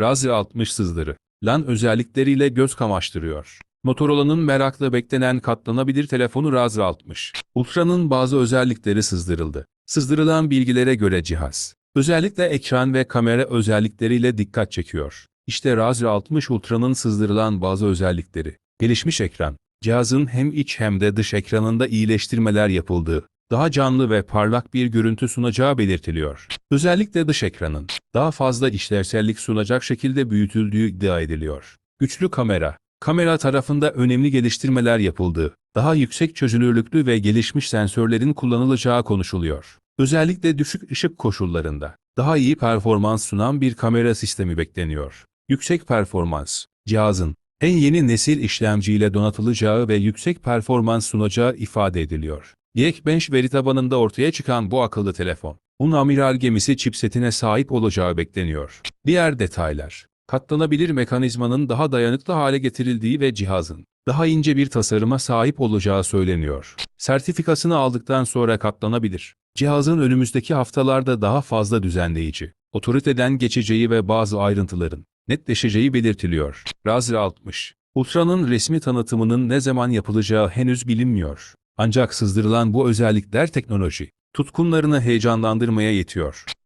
Razi 60 sızdırı. LAN özellikleriyle göz kamaştırıyor. Motorola'nın merakla beklenen katlanabilir telefonu Razi 60. Ultra'nın bazı özellikleri sızdırıldı. Sızdırılan bilgilere göre cihaz, özellikle ekran ve kamera özellikleriyle dikkat çekiyor. İşte Razi 60 Ultra'nın sızdırılan bazı özellikleri. Gelişmiş ekran. Cihazın hem iç hem de dış ekranında iyileştirmeler yapıldığı, daha canlı ve parlak bir görüntü sunacağı belirtiliyor. Özellikle dış ekranın daha fazla işlevsellik sunacak şekilde büyütüldüğü iddia ediliyor. Güçlü kamera. Kamera tarafında önemli geliştirmeler yapıldığı, daha yüksek çözünürlüklü ve gelişmiş sensörlerin kullanılacağı konuşuluyor. Özellikle düşük ışık koşullarında daha iyi performans sunan bir kamera sistemi bekleniyor. Yüksek performans. Cihazın en yeni nesil işlemciyle donatılacağı ve yüksek performans sunacağı ifade ediliyor. Geekbench veri tabanında ortaya çıkan bu akıllı telefon, un amiral gemisi chipsetine sahip olacağı bekleniyor. Diğer detaylar, katlanabilir mekanizmanın daha dayanıklı hale getirildiği ve cihazın daha ince bir tasarıma sahip olacağı söyleniyor. Sertifikasını aldıktan sonra katlanabilir. Cihazın önümüzdeki haftalarda daha fazla düzenleyici, otoriteden geçeceği ve bazı ayrıntıların netleşeceği belirtiliyor. Razer 60 Ultra'nın resmi tanıtımının ne zaman yapılacağı henüz bilinmiyor. Ancak sızdırılan bu özellikler teknoloji, tutkunlarını heyecanlandırmaya yetiyor.